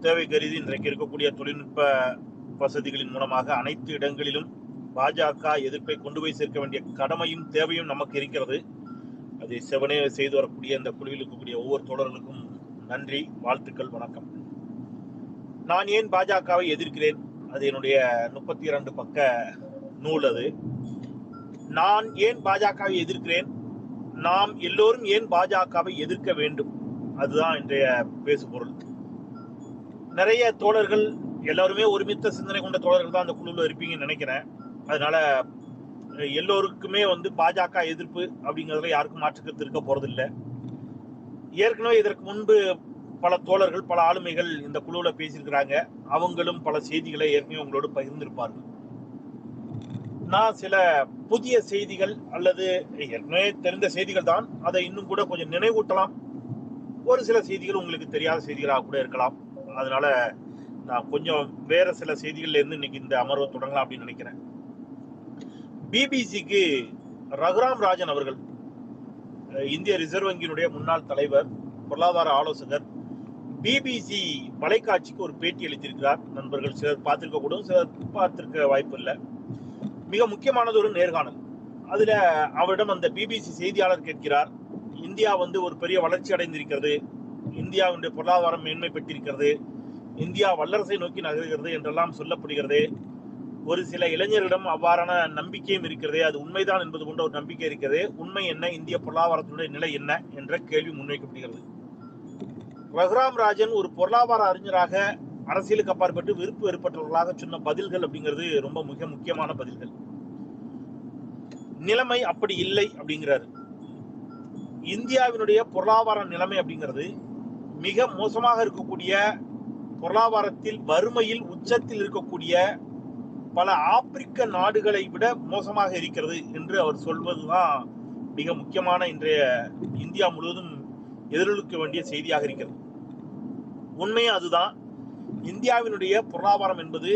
தேவை கருதி இன்றைக்கு இருக்கக்கூடிய தொழில்நுட்ப வசதிகளின் மூலமாக அனைத்து இடங்களிலும் பாஜக எதிர்ப்பை கொண்டு போய் சேர்க்க வேண்டிய கடமையும் தேவையும் நமக்கு இருக்கிறது. அதை செவனே செய்து வரக்கூடிய இந்த குழுவில் இருக்கக்கூடிய ஒவ்வொரு தோழர்களுக்கும் நன்றி வாழ்த்துக்கள் வணக்கம். நான் ஏன் பாஜகவை எதிர்க்கிறேன்? அது என்னுடைய முப்பத்தி இரண்டு பக்க நூல் அது. நான் ஏன் பாஜகவை எதிர்க்கிறேன்? நாம் எல்லோரும் ஏன் பாஜகவை எதிர்க்க வேண்டும்? அதுதான் இன்றைய பேசுபொருள். நிறைய தோழர்கள் எல்லாருமே ஒருமித்த சிந்தனை கொண்ட தோழர்கள் தான் அந்த குழுவில் இருப்பீங்கன்னு நினைக்கிறேன். அதனால எல்லோருக்குமே வந்து பாஜக எதிர்ப்பு அப்படிங்கிறதுல யாருக்கும் மாற்றுக்கருத்து இருக்க போறதில்லை. ஏற்கனவே இதற்கு முன்பு பல தோழர்கள் பல ஆளுமைகள் இந்த குழுவில் பேசியிருக்கிறாங்க. அவங்களும் பல செய்திகளை ஏற்கனவே உங்களோடு பகிர்ந்திருப்பார்கள். நான் சில புதிய செய்திகள் அல்லது ஏற்கனவே தெரிந்த செய்திகள் தான். அதை இன்னும் கூட கொஞ்சம் நினைவூட்டலாம். ஒரு சில செய்திகள் உங்களுக்கு தெரியாத செய்திகளாக கூட இருக்கலாம். அதனால நான் கொஞ்சம் வேற சில செய்திகள்ல இருந்து இன்னைக்கு இந்த அமர்வை தொடங்கலாம் அப்படின்னு நினைக்கிறேன். பிபிசிக்கு ரகுராம் ராஜன் அவர்கள் இந்திய ரிசர்வ் வங்கியினுடைய முன்னாள் தலைவர் பொருளாதார ஆலோசகர் பிபிசி மலைக்காட்சிக்கு ஒரு பேட்டி அளித்திருக்கிறார். நண்பர்கள் சிலர் பார்த்திருக்க கூடும் சிலர் பார்த்திருக்க வாய்ப்பு இல்லை. மிக முக்கியமானது ஒரு நேர்காணல். அதில் அவரிடம் அந்த பிபிசி செய்தியாளர் கேட்கிறார் இந்தியா வந்து ஒரு பெரிய வளர்ச்சி அடைந்திருக்கிறது இந்தியாவுடைய பொருளாதாரம் மேன்மை பெற்றிருக்கிறது. இந்தியா வல்லரசை நோக்கி நகர்கிறது என்றெல்லாம் சொல்லப்படுகிறது. ஒரு சில இளைஞர்களிடம் அவ்வாறான நம்பிக்கையும் இருக்கிறது. அது உண்மைதான் என்பது கொண்ட ஒரு நம்பிக்கை இருக்கிறது. உண்மை என்ன? இந்திய பொருளாதாரத்தினுடைய நிலை என்ன? என்ற கேள்வி முன்வைக்கப்படுகிறது. ரகுராம் ராஜன் ஒரு பொருளாதார அறிஞராக அரசியலுக்கு அப்பாற்பட்டு விருப்பு வெறுப்பற்றவர்களாக சொன்ன பதில்கள் அப்படிங்கிறது ரொம்ப மிக முக்கியமான பதில்கள். நிலைமை அப்படி இல்லை அப்படிங்கிறாரு. இந்தியாவினுடைய பொருளாதார நிலைமை அப்படிங்கிறது மிக மோசமாக இருக்கக்கூடிய பொருளாதாரத்தில் வறுமையில் உச்சத்தில் இருக்கக்கூடிய பல ஆப்பிரிக்க நாடுகளை விட மோசமாக இருக்கிறது என்று அவர் சொல்வதுதான் மிக முக்கியமான இன்றைய இந்தியா முழுவதும் எதிரொலிக்க வேண்டிய செய்தியாக இருக்கிறது. உண்மையும் அதுதான். இந்தியாவினுடைய பொருளாதாரம் என்பது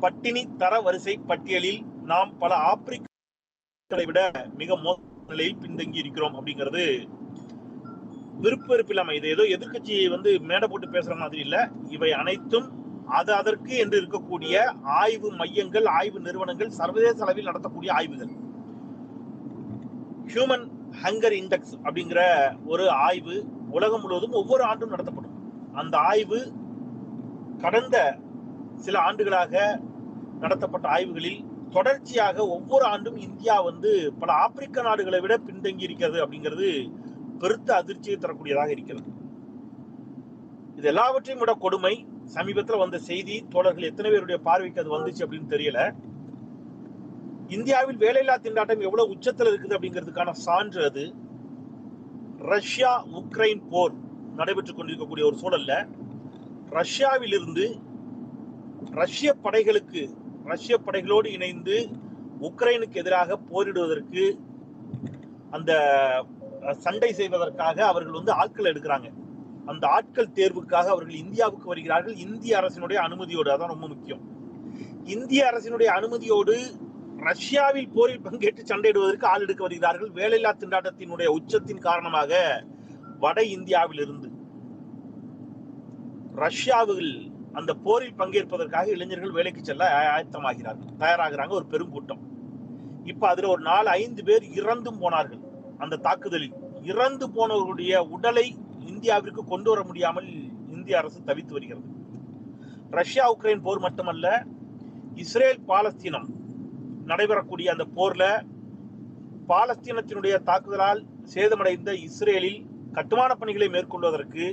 பட்டினி தர வரிசை பட்டியலில் நாம் பல ஆப்பிரிக்க விட மிக மோச நிலையில் பின்தங்கி இருக்கிறோம் அப்படிங்கிறது விருப்ப வெறுப்பில்லாம இது ஏதோ எதிர்க்கட்சியை வந்து மேடை போட்டு பேசுற மாதிரி இல்ல. இவை அனைத்தும் அது அதற்கு என்று இருக்கக்கூடிய ஆய்வு மையங்கள் ஆய்வு நிறுவனங்கள் சர்வதேச அளவில் நடத்தக்கூடிய ஆய்வுகள். ஹியூமன் ஹங்கர் இண்டெக்ஸ் அப்படிங்கிற ஒரு ஆய்வு உலகம் முழுவதும் ஒவ்வொரு ஆண்டும் நடத்தப்படும். அந்த ஆய்வு கடந்த சில ஆண்டுகளாக நடத்தப்பட்ட ஆய்வுகளில் தொடர்ச்சியாக ஒவ்வொரு ஆண்டும் இந்தியா வந்து பல ஆப்பிரிக்க நாடுகளை விட பின்தங்கி இருக்கிறது அப்படிங்கிறது பெருத்த அதிர்ச்சியை தரக்கூடியதாக இருக்கிறது. இது எல்லாவற்றையும் விட கொடுமை. சமீபத்தில் வந்த செய்தி தோழர்கள் எத்தனை பேருடைய பார்வைக்கு அது வந்துச்சு அப்படின்னு தெரியல. இந்தியாவில் வேலையில்லா திண்டாட்டம் எவ்வளவு உச்சத்தில் இருக்குது அப்படிங்கிறதுக்கான சான்று அது. ரஷ்யா உக்ரைன் போர் நடைபெற்றுக் கொண்டிருக்கக்கூடிய ஒரு சூழல்ல ரஷ்யாவிலிருந்து ரஷ்ய படைகளுக்கு ரஷ்ய படைகளோடு இணைந்து உக்ரைனுக்கு எதிராக போரிடுவதற்கு அந்த சண்டை செய்வதற்காக அவர்கள் வந்து ஆட்கள் எடுக்கிறாங்க. அந்த ஆட்கள் தேர்வுக்காக அவர்கள் இந்தியாவுக்கு வருகிறார்கள். இந்திய அரசினுடைய அனுமதியோடு அதான் ரொம்ப முக்கியம். இந்திய அரசினுடைய அனுமதியோடு ரஷ்யாவில் போரில் பங்கேற்று சண்டையிடுவதற்கு ஆள் எடுக்க வருகிறார்கள். வேலையில்லா திண்டாட்டத்தினுடைய உச்சத்தின் காரணமாக வட இந்தியாவில் இருந்து ரஷ்யாவில் அந்த போரில் பங்கேற்பதற்காக இளைஞர்கள் வேலைக்கு செல்ல ஆயத்தமாகிறார்கள். தயாராகிறாங்க. ஒரு பெருங்கூட்டம் இப்ப அதுல ஒரு நாலு ஐந்து பேர் இறந்தும் போனார்கள். அந்த தாக்குதலில் இறந்து போனவர்களுடைய உடலை இந்தியாவிற்கு கொண்டு வர முடியாமல் இந்திய அரசு தவித்து வருகிறது. ரஷ்யா உக்ரைன் போர் மட்டுமல்ல இஸ்ரேல் பாலஸ்தீனம் நடைபெறக்கூடிய அந்த போர்ல பாலஸ்தீனத்தினுடைய தாக்குதலால் சேதமடைந்த இஸ்ரேலில் கட்டுமான பணிகளை மேற்கொள்வதற்கு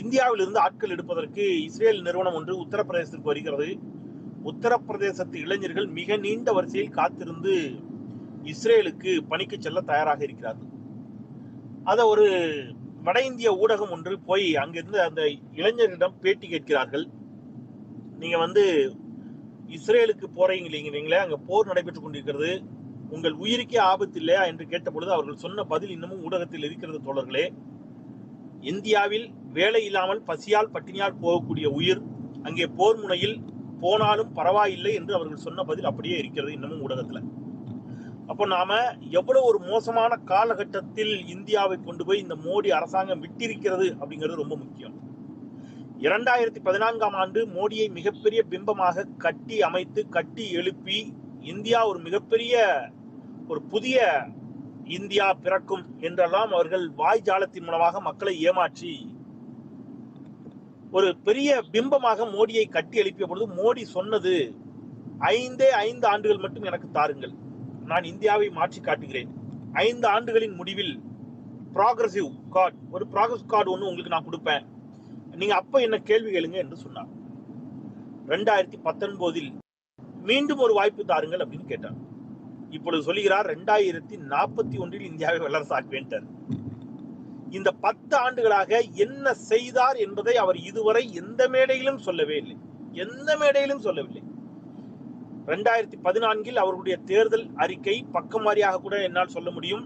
இந்தியாவில் இருந்து ஆட்கள் எடுப்பதற்கு இஸ்ரேல் நிறுவனம் ஒன்று உத்தரப்பிரதேசத்திற்கு வருகிறது. உத்தரப்பிரதேசத்து இளைஞர்கள் மிக நீண்ட வரிசையில் காத்திருந்து இஸ்ரேலுக்கு பணிக்கு செல்ல தயாராக இருக்கிறார்கள். அத ஒரு வட இந்திய ஊடகம் ஒன்று போய் அங்கிருந்து அந்த இளைஞர்களிடம் பேட்டி கேட்கிறார்கள். நீங்க வந்து இஸ்ரேலுக்கு போறீங்க இல்லைங்களே அங்க போர் நடைபெற்றுக் கொண்டிருக்கிறது. உங்கள் உயிருக்கே ஆபத்து இல்லையா என்று கேட்டபொழுது அவர்கள் சொன்ன பதில் இன்னமும் ஊடகத்தில் இருக்கிறது தோழர்களே. இந்தியாவில் வேலை இல்லாமல் பசியால் பட்டினியால் போகக்கூடிய உயிர் அங்கே போர் முனையில் போனாலும் பரவாயில்லை என்று அவர்கள் சொன்ன பதில் அப்படியே இருக்கிறது இன்னமும் ஊடகத்துல. அப்போ நாம எவ்வளவு ஒரு மோசமான காலகட்டத்தில் இந்தியாவை கொண்டு போய் இந்த மோடி அரசாங்கம் விட்டிருக்கிறது அப்படிங்கிறது ரொம்ப முக்கியம். இரண்டாயிரத்தி பதினான்காம் ஆண்டு மோடியை மிகப்பெரிய பிம்பமாக கட்டி அமைத்து கட்டி எழுப்பி இந்தியா ஒரு மிகப்பெரிய ஒரு புதிய இந்தியா பிறக்கும் என்றெல்லாம் அவர்கள் வாய் ஜாலத்தின் மூலமாக மக்களை ஏமாற்றி ஒரு பெரிய பிம்பமாக மோடியை கட்டி எழுப்பிய பொழுது மோடி சொன்னது ஐந்தே ஐந்து ஆண்டுகள் மட்டும் எனக்கு தாருங்கள். நான் இந்தியாவை மாற்றி காட்டுகிறேன். ஐந்து ஆண்டுகளின் முடிவில் ப்ராக்ரசிவ் கார்டு ஒரு ப்ராக்ரஸ் கார்டு ஒன்று உங்களுக்கு நான் கொடுப்பேன். நீங்க அப்ப என்ன கேள்வி கேளுங்க என்று சொன்னார். ரெண்டாயிரத்தி பத்தொன்பதில் மீண்டும் ஒரு வாய்ப்பு தாருங்கள் அப்படின்னு கேட்டார். இப்பொழுது சொல்லுகிறார் ரெண்டாயிரத்தி நாற்பத்தி ஒன்றில் இந்தியாவை வல்லரசாக்குவேன்ட்டார் இந்த பத்து ஆண்டுகளாக என்ன செய்தார் என்பதை அவர் இதுவரை எந்த மேடையிலும் சொல்லவே இல்லை. எந்த மேடையிலும் சொல்லவில்லை. ரெண்டாயிரத்தி பதினான்கில் அவருடைய தேர்தல் அறிக்கை பக்கம் வாரியாக கூட என்னால் சொல்ல முடியும்.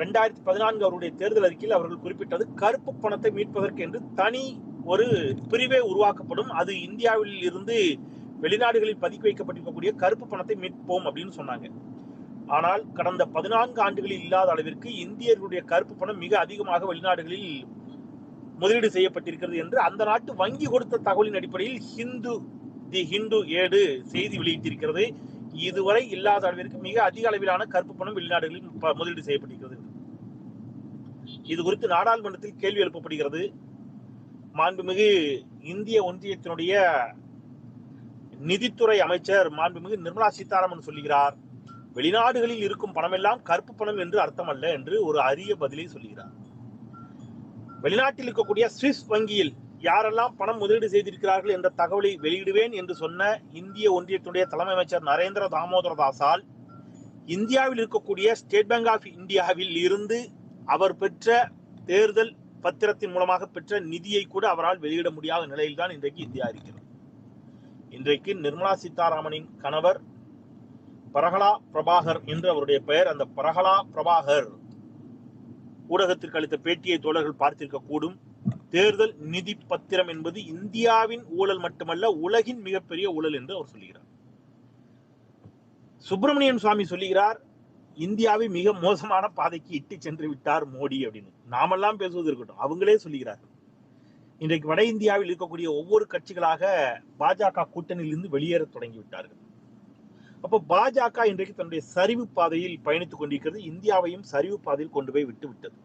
ரெண்டாயிரத்தி பதினான்கு அவருடைய தேர்தல் அறிக்கையில் அவர்கள் குறிப்பிட்டது கருப்பு பணத்தை மீட்பதற்கு என்று தனி ஒரு பிரிவே உருவாக்கப்படும். அது இந்தியாவில் இருந்து வெளிநாடுகளில் பதுக்கி வைக்கப்பட்டிருக்கக்கூடிய கருப்பு பணத்தை மீட்போம் அப்படின்னு சொன்னாங்க. ஆனால் கடந்த பதினான்கு ஆண்டுகளில் இல்லாத அளவிற்கு இந்தியர்களுடைய கருப்பு பணம் மிக அதிகமாக வெளிநாடுகளில் முதலீடு செய்யப்பட்டிருக்கிறது என்று அந்த நாட்டு வங்கி கொடுத்த தகவலின் அடிப்படையில் ஹிந்து தி ஹிந்து ஏடு செய்தி வெளியிட்டிருக்கிறது. இதுவரை இல்லாத அளவிற்கு மிக அதிக அளவிலான கருப்பு பணம் வெளிநாடுகளில் முதலீடு செய்யப்பட்டிருக்கிறது. இது குறித்து நாடாளுமன்றத்தில் கேள்வி எழுப்பப்படுகிறது. மாண்புமிகு இந்திய ஒன்றியத்தினுடைய நிதித்துறை அமைச்சர் மாண்புமிகு நிர்மலா சீதாராமன் சொல்லுகிறார் வெளிநாடுகளில் இருக்கும் பணமெல்லாம் கருப்பு பணம் என்று அர்த்தமல்ல என்று ஒரு அரிய பதிலை சொல்லுகிறார். வெளிநாட்டில் இருக்கக்கூடிய சுவிஸ் வங்கியில் யாரெல்லாம் பணம் முதலீடு செய்திருக்கிறார்கள் என்ற தகவலை வெளியிடுவேன் என்று சொன்ன இந்திய ஒன்றியத்துடைய தலைமை அமைச்சர் நரேந்திர தாமோதர தாசால் இந்தியாவில் இருக்கக்கூடிய ஸ்டேட் பேங்க் ஆஃப் இந்தியாவில் இருந்து அவர் பெற்ற தேர்தல் பத்திரத்தின் மூலமாக பெற்ற நிதியை கூட அவரால் வெளியிட முடியாத நிலையில்தான் இன்றைக்கு இந்தியா இருக்கிறது. இன்றைக்கு நிர்மலா சீதாராமனின் கணவர் பரகலா பிரபாகர் என்று அவருடைய பெயர். அந்த பரகலா பிரபாகர் ஊடகத்திற்கு அளித்த பேட்டியை தோழர்கள் பார்த்திருக்க கூடும் தேர்தல் நிதி பத்திரம் என்பது இந்தியாவின் ஊழல் மட்டுமல்ல உலகின் மிகப்பெரிய ஊழல் என்று அவர் சொல்லுகிறார். சுப்பிரமணியன் சுவாமி சொல்லுகிறார் இந்தியாவை மிக மோசமான பாதைக்கு இட்டு சென்று விட்டார் மோடி அப்படின்னு. நாமெல்லாம் பேசுவது இருக்கட்டும் அவங்களே சொல்லுகிறார்கள். இன்றைக்கு வட இந்தியாவில் இருக்கக்கூடிய ஒவ்வொரு கட்சிகளாக பாஜக கூட்டணியிலிருந்து வெளியேற தொடங்கி விட்டார்கள். அப்போ பாஜக இன்றைக்கு தன்னுடைய சரிவு பாதையில் பயணித்துக் கொண்டிருக்கிறது இந்தியாவையும் சரிவு பாதையில் கொண்டு போய் விட்டு விட்டது.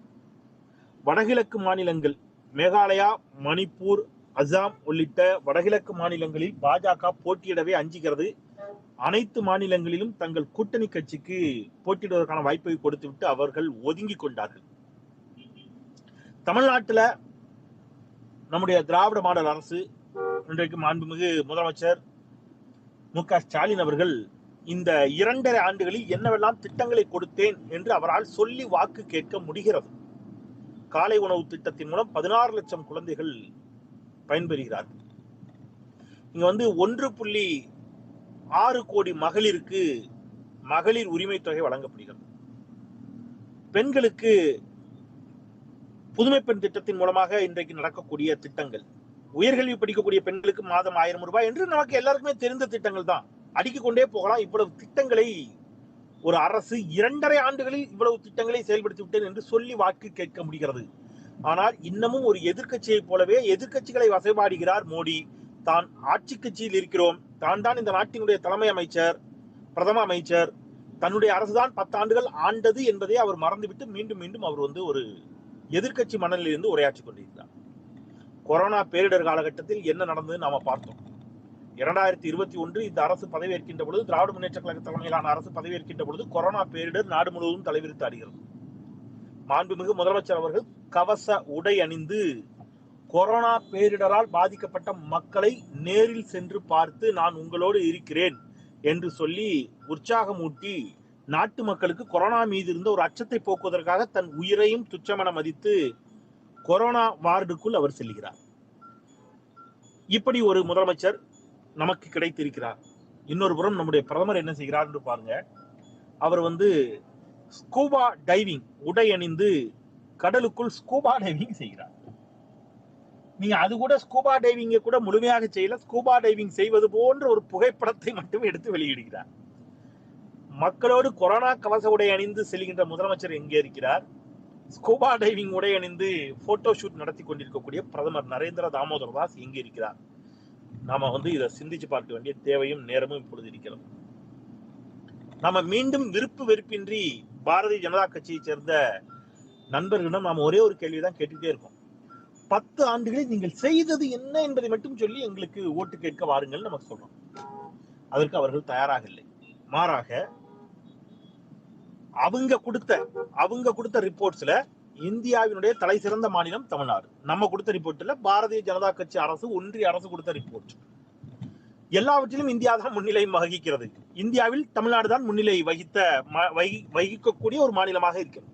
வடகிழக்கு மாநிலங்கள் மேகாலயா மணிப்பூர் அசாம் உள்ளிட்ட வடகிழக்கு மாநிலங்களில் பாஜக போட்டியிடவே அஞ்சுகிறது. அனைத்து மாநிலங்களிலும் தங்கள் கூட்டணி கட்சிக்கு போட்டியிடுவதற்கான வாய்ப்பை கொடுத்துவிட்டு அவர்கள் ஒதுங்கி கொண்டார்கள். தமிழ்நாட்டுல நம்முடைய திராவிட மாடல் அரசு இன்றைக்கு மாண்புமிகு முதலமைச்சர் மு க ஸ்டாலின் அவர்கள் இந்த இரண்டரை ஆண்டுகளில் என்னவெல்லாம் திட்டங்களை கொடுத்தேன் என்று அவரால் சொல்லி வாக்கு கேட்க முடிகிறது. காலை உணவு திட்டத்தின் மூலம் பதினாறு லட்சம் குழந்தைகள் பயன்பெறுகிறார்கள். இங்க வந்து ஒன்று புள்ளி ஆறு கோடி மகளிருக்கு மகளிர் உரிமை தொகை வழங்கப்படுகிறது. பெண்களுக்கு புதுமை பெண் திட்டத்தின் மூலமாக இன்றைக்கு நடக்கக்கூடிய திட்டங்கள். உயர்கல்வி படிக்கக்கூடிய பெண்களுக்கு மாதம் ஆயிரம் ரூபாய் என்று நமக்கு எல்லாருக்குமே தெரிந்த திட்டங்கள் தான். அடுக்கிக் கொண்டே போகலாம். இவ்வளவு திட்டங்களை ஒரு அரசு இரண்டரை ஆண்டுகளில் இவ்வளவு திட்டங்களை செயல்படுத்தி விட்டேன் என்று சொல்லி வாக்கு கேட்க முடிகிறது. ஆனால் இன்னமும் ஒரு எதிர்க்கட்சியைப் போலவே எதிர்க்கட்சிகளை வசைபாடுகிறார் மோடி. தான் ஆட்சி கட்சியில் இருக்கிறோம். தான் தான் இந்த நாட்டினுடைய தலைமை அமைச்சர் பிரதம அமைச்சர். தன்னுடைய அரசுதான் பத்தாண்டுகள் ஆண்டது என்பதை அவர் மறந்துவிட்டு மீண்டும் மீண்டும் அவர் வந்து ஒரு எதிர்க்கட்சி மனநிலிருந்து உரையாற்றி கொண்டிருக்கிறார். கொரோனா பேரிடர் காலகட்டத்தில் என்ன நடந்தது நாம பார்த்தோம். இரண்டாயிரத்தி இருபத்தி ஒன்று இந்த அரசு பதவியேற்கின்ற பொழுது திராவிட முன்னேற்ற கழக தலைமையிலான அரசு பதவியேற்கின்ற பொழுது கொரோனா பேரிடர் நாடு முழுவதும் தலைவிரித்து ஆடுகிறது மாண்புமிகு முதலமைச்சர் அவர்கள் கவச உடை அணிந்து கொரோனா பேரிடரால் பாதிக்கப்பட்ட மக்களை நேரில் சென்று பார்த்து நான் உங்களோடு இருக்கிறேன் என்று சொல்லி உற்சாகமூட்டி நாட்டு மக்களுக்கு கொரோனா மீது இருந்த ஒரு அச்சத்தை போக்குவதற்காக தன் உயிரையும் துச்சமென மதித்து கொரோனா வார்டுக்குள் அவர் செல்கிறார். இப்படி ஒரு முதலமைச்சர் நமக்கு கிடைத்திருக்கிறார். இன்னொரு புறம் நம்முடைய பிரதமர் என்ன செய்கிறார் என்று பாருங்க. அவர் வந்து ஸ்கூபா டைவிங் உடை அணிந்து கடலுக்குள் ஸ்கூபா டைவிங் செய்கிறார். நீங்க அது கூட ஸ்கூபா டைவிங்கை கூட முழுமையாக செய்யல. ஸ்கூபா டைவிங் செய்வது போன்ற ஒரு புகைப்படத்தை மட்டும் எடுத்து வெளியிடுகிறார். மக்களோடு கொரோனா கவச உடை அணிந்து செல்கின்ற முதலமைச்சர் எங்கே இருக்கிறார்? ஸ்கூபா டைவிங் உடை அணிந்து போட்டோ ஷூட் நடத்தி கொண்டிருக்கக்கூடிய பிரதமர் நரேந்திர தாமோதர் தாஸ் எங்கே இருக்கிறார்? நாம வந்து இதை சிந்திச்சு பார்க்க வேண்டிய தேவையும் நேரமும் இப்பொழுது இருக்கிறது. நாம மீண்டும் விருப்பு வெறுப்பின்றி பாரதிய ஜனதா கட்சியை சேர்ந்த நண்பர்களிடம் நாம ஒரே ஒரு கேள்விதான் கேட்டுட்டே இருக்கோம். பத்து ஆண்டுகளில் நீங்கள் செய்தது என்ன என்பதை மட்டும் சொல்லி எங்களுக்கு ஓட்டு கேட்க வாருங்கள் நமக்கு சொல்றோம். அதற்கு அவர்கள் தயாராக இல்லை. மாறாக அவங்க கொடுத்த அவங்க கொடுத்த ரிப்போர்ட்ஸ்ல இந்தியாவினுடைய தலை சிறந்த மாநிலம் தமிழ்நாடு. நம்ம கொடுத்த ரிப்போர்ட்ல பாரதிய ஜனதா கட்சி அரசு ஒன்றிய அரசு கொடுத்த ரிப்போர்ட் எல்லாவற்றிலும் இந்தியா தான் முன்னிலை வகிக்கிறது. இந்தியாவில் தமிழ்நாடு தான் முன்னிலை வகித்த ம- வகி- வகிக்கக்கூடிய ஒரு மாநிலமாக இருக்கிறது.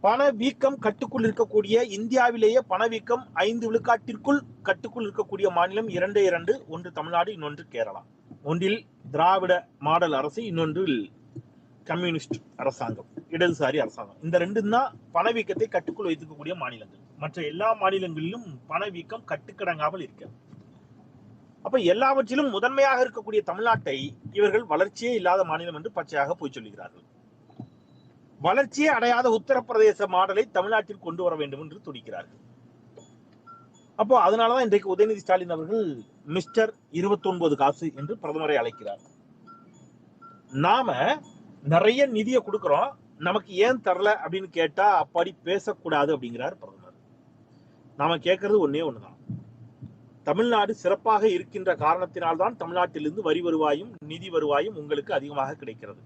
பணவீக்கம் கட்டுக்குள் இருக்கக்கூடிய இந்தியாவிலேயே பணவீக்கம் ஐந்து விழுக்காட்டிற்குள் கட்டுக்குள் இருக்கக்கூடிய மாநிலம் இரண்டே இரண்டு ஒன்று தமிழ்நாடு இன்னொன்று கேரளா. ஒன்றில் திராவிட மாடல் அரசு இன்னொன்றில் கம்யூனிஸ்ட் அரசாங்கம். இடதுசாரி அரசாங்கம். இந்த ரெண்டும் தான் பணவீக்கத்தை கட்டுக்குள் வைத்துக்கக்கூடிய மாநிலங்கள். மற்ற எல்லா மாநிலங்களிலும் பணவீக்கம் கட்டுக்கடங்காமல் இருக்கிறது. அப்ப எல்லாவற்றிலும் முதன்மையாக இருக்கக்கூடிய தமிழ்நாட்டை இவர்கள் வளர்ச்சியே இல்லாத மாநிலம் என்று பச்சையாக போய் சொல்லுகிறார்கள். வளர்ச்சியே அடையாத உத்தரப்பிரதேச மாடலை தமிழ்நாட்டில் கொண்டு வர வேண்டும் என்று துடிக்கிறார்கள். அப்போ அதனாலதான் இன்றைக்கு உதயநிதி ஸ்டாலின் அவர்கள் மிஸ்டர் 29 காசு என்று பிரதமரை அழைக்கிறார். நாம நிறைய நிதியை கொடுக்கிறோம். நமக்கு ஏன் தரல அப்படின்னு கேட்டா அப்படி பேசக்கூடாது அப்படிங்கிறார் பிரதமர். நாம கேட்கறது ஒன்னே ஒண்ணுதான். தமிழ்நாடு சிறப்பாக இருக்கின்ற காரணத்தினால்தான் தமிழ்நாட்டிலிருந்து வரி வருவாயும் நிதி வருவாயும் உங்களுக்கு அதிகமாக கிடைக்கிறது.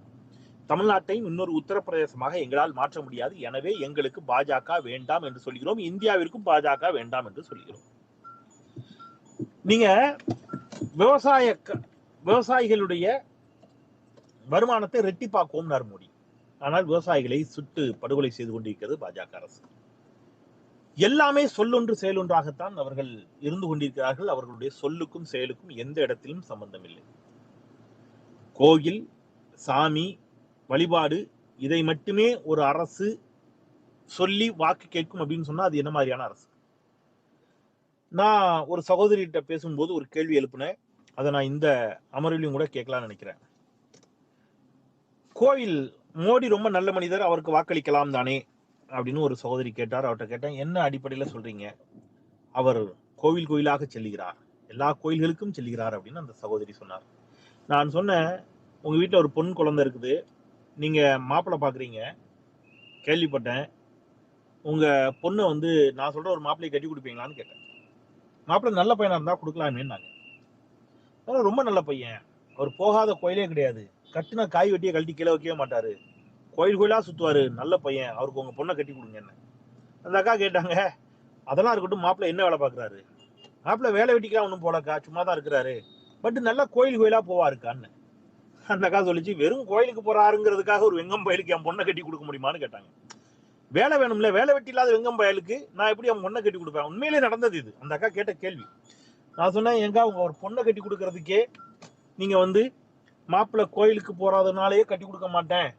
தமிழ்நாட்டை இன்னொரு உத்தரப்பிரதேசமாக எங்களால் மாற்ற முடியாது. எனவே எங்களுக்கு பாஜக வேண்டாம் என்று சொல்கிறோம். இந்தியாவிற்கும் பாஜக வேண்டாம் என்று சொல்கிறோம். நீங்க விவசாய விவசாயிகளுடைய வருமானத்தை ரெட்டிப்பாக்குவோம்னார் மோடி. ஆனால் விவசாயிகளை சுட்டு படுகொலை செய்து கொண்டிருக்கிறது பாஜக அரசு. எல்லாமே சொல்லொன்று செயலொன்றாகத்தான் அவர்கள் இருந்து கொண்டிருக்கிறார்கள். அவர்களுடைய சொல்லுக்கும் செயலுக்கும் எந்த இடத்திலும் சம்பந்தம் இல்லை கோயில் சாமி வழிபாடு இதை மட்டுமே ஒரு அரசு சொல்லி வாக்கு கேட்கும் அப்படின்னு சொன்னா அது என்ன மாதிரியான அரசு? நான் ஒரு சகோதரிகிட்ட பேசும்போது ஒரு கேள்வி எழுப்பினேன். அதை நான் இந்த அமர்விலையும் கூட கேட்கலாம்னு நினைக்கிறேன். கோயில் மோடி ரொம்ப நல்ல மனிதர் அவருக்கு வாக்களிக்கலாம் தானே அப்படின்னு ஒரு சகோதரி கேட்டார். அவர்கிட்ட கேட்டேன் என்ன அடிப்படையில் சொல்றீங்க? அவர் கோவில் கோயிலாக செல்லுகிறார் எல்லா கோயில்களுக்கும் செல்கிறார் அப்படின்னு அந்த சகோதரி சொன்னார். நான் சொன்னேன் உங்கள் வீட்டில் ஒரு பொன் குழந்தை இருக்குது. நீங்கள் மாப்பிள்ளை பார்க்குறீங்க கேள்விப்பட்டேன். உங்கள் பொண்ணை வந்து நான் சொல்கிற ஒரு மாப்பிள்ளையை கட்டி கொடுப்பீங்களான்னு கேட்டேன். மாப்பிள்ளை நல்ல பையனாக இருந்தால் கொடுக்கலாமேன்னாங்க. ஆனா ரொம்ப நல்ல பையன். அவர் போகாத கோயிலே கிடையாது. கட்டின காய் வெட்டியை கழட்டி கீழே வைக்கவே மாட்டாரு. கோயில் கோயிலாக சுற்றுவார் நல்ல பையன். அவருக்கு உங்கள் பொண்ணை கட்டி கொடுங்க என்ன. அந்த அக்கா கேட்டாங்க அதெல்லாம் இருக்கட்டும் மாப்பிள்ளை என்ன வேலை பார்க்குறாரு? மாப்பிள்ளை வேலை வெட்டிக்கலாம் ஒன்றும் போலக்கா சும்மா தான் இருக்கிறாரு. பட் நல்லா கோயில் கோயிலாக போவாருக்கான்னு. அந்த அக்கா சொல்லிச்சு வெறும் கோயிலுக்கு போறாருங்கிறதுக்காக ஒரு வெங்கம் பயலுக்கு என் பொண்ணை கட்டி கொடுக்க முடியுமான்னு கேட்டாங்க. வேலை வேணும்ல வேலை வெட்டி இல்லாத வெங்கம் பயலுக்கு நான் எப்படி அவன் பொண்ணை கட்டி கொடுப்பேன்? உண்மையிலே நடந்தது இது. அந்த அக்கா கேட்ட கேள்வி. நான் சொன்னேன் எங்க அவங்க ஒரு பொண்ணை கட்டி கொடுக்கறதுக்கே நீங்க வந்து மாப்பிள்ளை கோயிலுக்கு போறாதனாலேயே கட்டி கொடுக்க மாட்டேன்.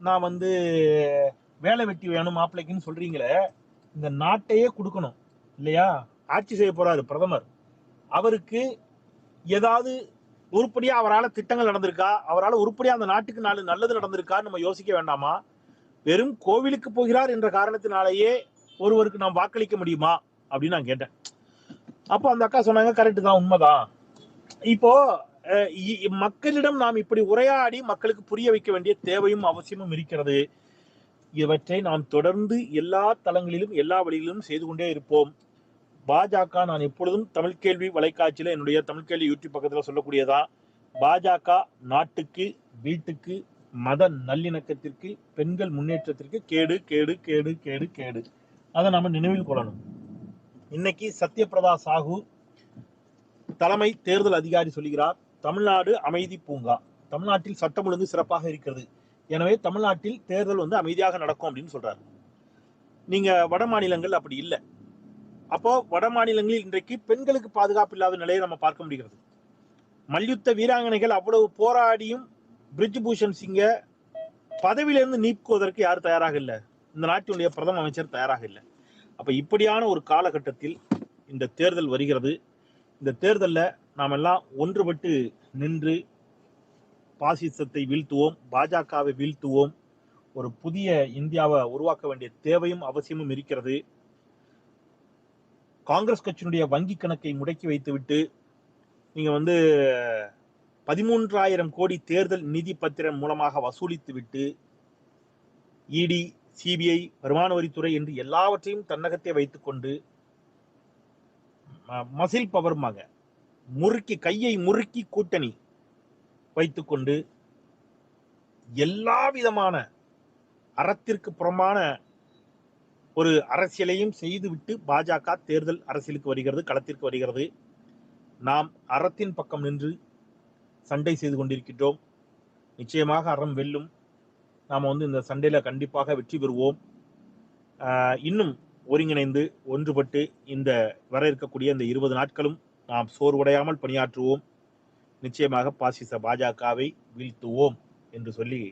நான் வந்து வேலை வெட்டி வேணும் மாப்பிள்ளைக்குன்னு சொல்றீங்களே இந்த நாட்டையே கொடுக்கணும் இல்லையா? ஆட்சி செய்ய போறாரு பிரதமர். அவருக்கு ஏதாவது உருப்படியா அவரால் திட்டங்கள் நடந்திருக்கா? அவரால் உருப்படியா அந்த நாட்டுக்கு நாலு நல்லது நடந்திருக்கா நம்ம யோசிக்க வேண்டாமா? வெறும் கோவிலுக்கு போகிறார் என்ற காரணத்தினாலேயே ஒருவருக்கு நாம் வாக்களிக்க முடியுமா? அப்படின்னு நான் கேட்டேன். அப்போ அந்த அக்கா சொன்னாங்க கரெக்டு தான் உண்மைதான். இப்போ மக்களிடம் நாம் இப்படி உரையாடி மக்களுக்கு புரிய வைக்க வேண்டிய தேவையும் அவசியமும் இருக்கிறது. இவற்றை நாம் தொடர்ந்து எல்லா தளங்களிலும் எல்லா வழிகளிலும் செய்து கொண்டே இருப்போம். பாஜக நான் எப்பொழுதும் தமிழ் கேள்வி வலைக்காட்சியில் என்னுடைய தமிழ் கேள்வி யூடியூப் பக்கத்தில் சொல்லக்கூடியதா? பாஜக நாட்டுக்கு வீட்டுக்கு மத நல்லிணக்கத்திற்கு பெண்கள் முன்னேற்றத்திற்கு கேடு கேடு கேடு கேடு கேடு. அதை நாம் நினைவில் கொள்ளணும். இன்னைக்கு சத்யபிரதா சாகு தலைமை தேர்தல் அதிகாரி சொல்லுகிறார். தமிழ்நாடு அமைதி பூங்கா. தமிழ்நாட்டில் சட்டம் ஒழுங்கு சிறப்பாக இருக்கிறது. எனவே தமிழ்நாட்டில் தேர்தல் வந்து அமைதியாக நடக்கும் அப்படின்னு சொல்றாரு. நீங்க வட மாநிலங்கள் அப்படி இல்லை. அப்போ வட மாநிலங்களில் இன்றைக்கு பெண்களுக்கு பாதுகாப்பு இல்லாத நிலையை நம்ம பார்க்க முடிகிறது. மல்யுத்த வீராங்கனைகள் அவ்வளவு போராடியும் பிரிஜ் பூஷன் சிங்கை பதவியிலிருந்து நீக்குவதற்கு யார் தயாராக இல்லை? இந்த நாட்டினுடைய பிரதம அமைச்சர் தயாராக இல்லை. அப்ப இப்படியான ஒரு காலகட்டத்தில் இந்த தேர்தல் வருகிறது. இந்த தேர்தலில் நாம் எல்லாம் ஒன்றுபட்டு நின்று பாசிசத்தை வீழ்த்துவோம் பாஜகவை வீழ்த்துவோம். ஒரு புதிய இந்தியாவை உருவாக்க வேண்டிய தேவையும் அவசியமும் இருக்கிறது. காங்கிரஸ் கட்சியினுடைய வங்கி கணக்கை முடக்கி வைத்துவிட்டு நீங்க வந்து பதிமூன்றாயிரம் கோடி தேர்தல் நிதி பத்திரம் மூலமாக வசூலித்து விட்டு இடி சிபிஐ வருமான வரித்துறை என்று எல்லாவற்றையும் தன்னகத்தே வைத்துக்கொண்டு மசில் பவர்மாக முறுக்கி கையை முறுக்கி கூட்டணி வைத்துக்கொண்டு எல்லா விதமான அறத்திற்கு புறமான ஒரு அரசியலையும் செய்துவிட்டு பாஜக தேர்தல் அரசியலுக்கு வருகிறது களத்திற்கு வருகிறது. நாம் அறத்தின் பக்கம் நின்று சண்டை செய்து கொண்டிருக்கின்றோம். நிச்சயமாக அறம் வெல்லும். நாம் வந்து இந்த சண்டையில் கண்டிப்பாக வெற்றி பெறுவோம். இன்னும் ஒருங்கிணைந்து ஒன்றுபட்டு இந்த வர இருக்கக்கூடிய இந்த இருபது நாட்களும் நாம் சோர்வடையாமல் பணியாற்றுவோம். நிச்சயமாக பாசிச பாஜகவை வீழ்த்துவோம் என்று சொல்லி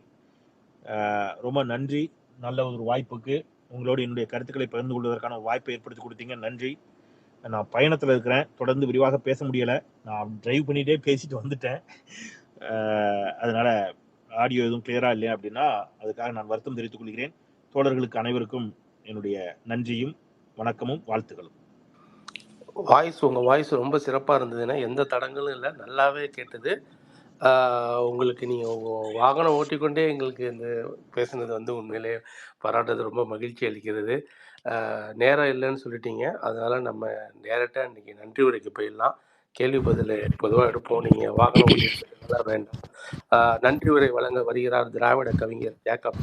ரொம்ப நன்றி. நல்ல ஒரு வாய்ப்புக்கு உங்களோடு என்னுடைய கருத்துக்களை பகிர்ந்து கொள்வதற்கான வாய்ப்பை ஏற்படுத்தி கொடுத்தீங்க. நன்றி. நான் பயணத்தில் இருக்கிறேன். தொடர்ந்து விரிவாக பேச முடியலை. நான் டிரைவ் பண்ணிகிட்டே பேசிட்டு வந்துட்டேன். அதனால் ஆடியோ எதுவும் கிளியராக இல்லை அப்படின்னா அதுக்காக நான் வருத்தம் தெரிவித்துக் கொள்கிறேன். தோழர்களுக்கு அனைவருக்கும் என்னுடைய நன்றியும் வணக்கமும் வாழ்த்துக்களும். வாய்ஸ் உங்கள் வாய்ஸ் ரொம்ப சிறப்பாக இருந்ததுன்னா எந்த தடங்களும் இல்லை. நல்லாவே கேட்டது. உங்களுக்கு நீங்கள் வாகனம் ஓட்டிக்கொண்டே எங்களுக்கு இந்த பேசுனது வந்து உண்மையிலே பாராட்டுறது ரொம்ப மகிழ்ச்சி அளிக்கிறது. நேரம் இல்லைன்னு சொல்லிட்டீங்க. அதனால நம்ம டேரெக்டாக இன்னைக்கு நன்றி உரைக்கு போயிடலாம். கேள்வி பதில் பொதுவாக எடுப்போம். நீங்கள் வாகனம் ஓட்டிட்டு வேண்டாம். நன்றி உரை வழங்க வருகிறார் திராவிட கவிஞர் ஜேக்கப்.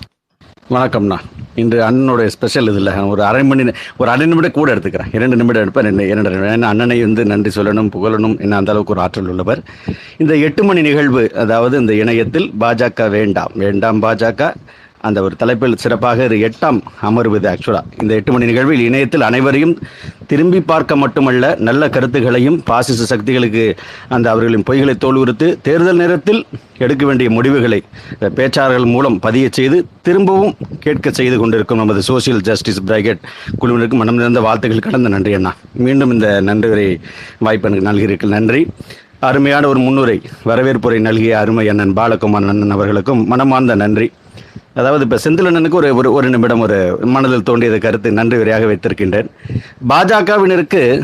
வணக்கம்ண்ணா. இன்று அண்ணனுடைய ஸ்பெஷல் இதில். ஒரு அரை மணி ஒரு அரை நிமிடம் கூட எடுத்துக்கிறேன். இரண்டு நிமிடம் எடுப்பேன். ரெண்டு இரண்டு நிமிடம். ஏன்னா அண்ணனை வந்து நன்றி சொல்லணும் புகழணும் என்ன அந்த அளவுக்கு ஒரு ஆற்றல் உள்ளவர். இந்த எட்டு மணி நிகழ்வு அதாவது இந்த இணையத்தில் பாஜக வேண்டாம். வேண்டாம் பாஜக. அந்த ஒரு தலைப்பில் சிறப்பாக இது எட்டாம் அமர்வு இது ஆக்சுவலாக இந்த எட்டு மணி நிகழ்வில் இணையத்தில் அனைவரையும் திரும்பி பார்க்க மட்டுமல்ல நல்ல கருத்துகளையும் பாசிச சக்திகளுக்கு அந்த அவர்களின் பொய்களை தோல்விறுத்து தேர்தல் நேரத்தில் எடுக்க வேண்டிய முடிவுகளை பேச்சாளர்கள் மூலம் பதிய செய்து திரும்பவும் கேட்க செய்து கொண்டிருக்கும் நமது சோசியல் ஜஸ்டிஸ் பிரைகேட் குழுவினருக்கு மனம் நிறைந்த வாழ்த்துக்கள் கடந்த நன்றி அண்ணா. மீண்டும் இந்த நன்றி உரை வாய்ப்பு எனக்கு நல்கிறீர்கள் நன்றி. அருமையான ஒரு முன்னுரை வரவேற்புரை நல்கிய அருமை அண்ணன் பாலகுமார் அண்ணன் அவர்களுக்கும் மனமார்ந்த நன்றி. அதாவது இப்போ செந்திலண்ணனுக்கு ஒரு ஒரு ஒரு நிமிடம் ஒரு மனதில் தோன்றியது கருத்து நன்றி வரையாக வைத்திருக்கின்றேன். பாஜகவினருக்கு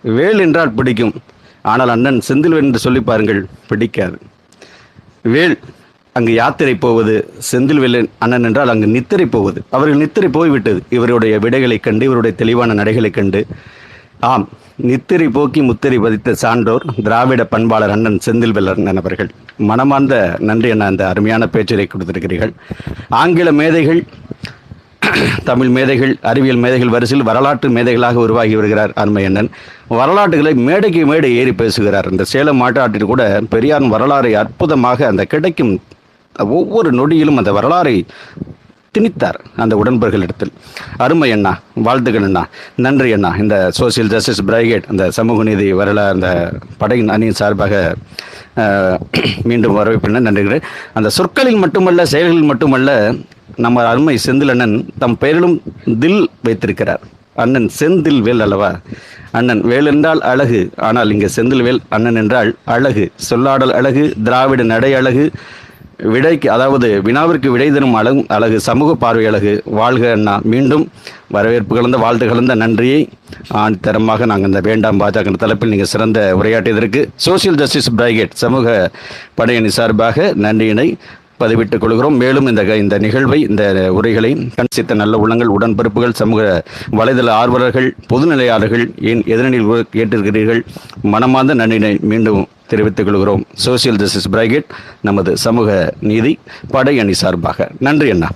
வேல் என்றால் பிடிக்கும். ஆனால் அண்ணன் செந்தில்வேல் என்று சொல்லி பாருங்கள் பிடிக்காது. வேல் அங்கு யாத்திரை போவது செந்தில்வேலன் அண்ணன் என்றால் அங்கு நித்திரை போவது. அவர்கள் நித்திரை போய்விட்டது. இவருடைய விடைகளைக் கண்டு இவருடைய தெளிவான நடைகளைக் கண்டு. ஆம் நித்திரை போக்கி முத்திரை பதித்த சான்றோர் திராவிட பண்பாளர் அண்ணன் செந்தில் அண்ணன் அவர்கள் மனமார்ந்த நன்றி என அந்த அருமையான பேச்சரை கொடுத்திருக்கிறீர்கள். ஆங்கில மேதைகள் தமிழ் மேதைகள் அறிவியல் மேதைகள் வரிசையில் வரலாற்று மேதைகளாக உருவாகி வருகிறார் அருமை அண்ணன். வரலாற்றுகளை மேடைக்கு மேடை ஏறி பேசுகிறார். இந்த சேலம் மாட்டாட்டில் கூட பெரியார் வரலாறை அற்புதமாக அந்த கிடைக்கும் ஒவ்வொரு நொடியிலும் அந்த வரலாறை திணித்தார் அந்த உடன்பர்களிடத்தில் அருமை அண்ணா வாழ்த்துக்கள் அண்ணா. நன்றி அண்ணா. இந்த சோசியல் ஜஸ்டிஸ் பிரைகேட் அந்த சமூக நீதி வரலாறு அந்த படையின் அணியின் சார்பாக மீண்டும் வரவேற்பின நன்றிகிறேன் அந்த சொற்களில் மட்டுமல்ல செயல்களில் மட்டுமல்ல நம்ம அருமை செந்தில் அண்ணன் தம் பெயரிலும் தில் வைத்திருக்கிறார். அண்ணன் செந்தில் வேல் அல்லவா? அண்ணன் வேல் என்றால் அழகு. ஆனால் இங்கே செந்தில் வேல் அண்ணன் என்றால் அழகு. சொல்லாடல் அழகு திராவிட நடை அழகு விடைக்கு அதாவது வினாவிற்கு விடை தரும் அழகு அழகு சமூக பார்வை அழகு. வாழ்க அண்ணா. மீண்டும் வரவேற்பு கலந்த வாழ்த்து கலந்த நன்றியை ஆணித்தரமாக நாங்கள் இந்த வேண்டாம் பாஜக தலைப்பில் நீங்கள் சிறந்த உரையாற்றியதற்கு சோசியல் ஜஸ்டிஸ் பிரைகேட் சமூக படையணி சார்பாக நன்றியினை பதிவிட்டுக் கொள்கிறோம். மேலும் இந்த இந்த நிகழ்வை இந்த உரைகளை கண்சித்த நல்ல உள்ளங்கள் உடன்பிறப்புகள் சமூக வலைதள ஆர்வலர்கள் பொதுநிலையாளர்கள் ஏன் எதிரணியில் கேட்டிருக்கிறீர்கள். மனமார்ந்த நன்றினை மீண்டும் தெரிவித்துக் கொள்கிறோம். சோசியல் ஜஸ்டிஸ் பிரைகேட் நமது சமூக நீதி படை அணி சார்பாக. நன்றி அண்ணா.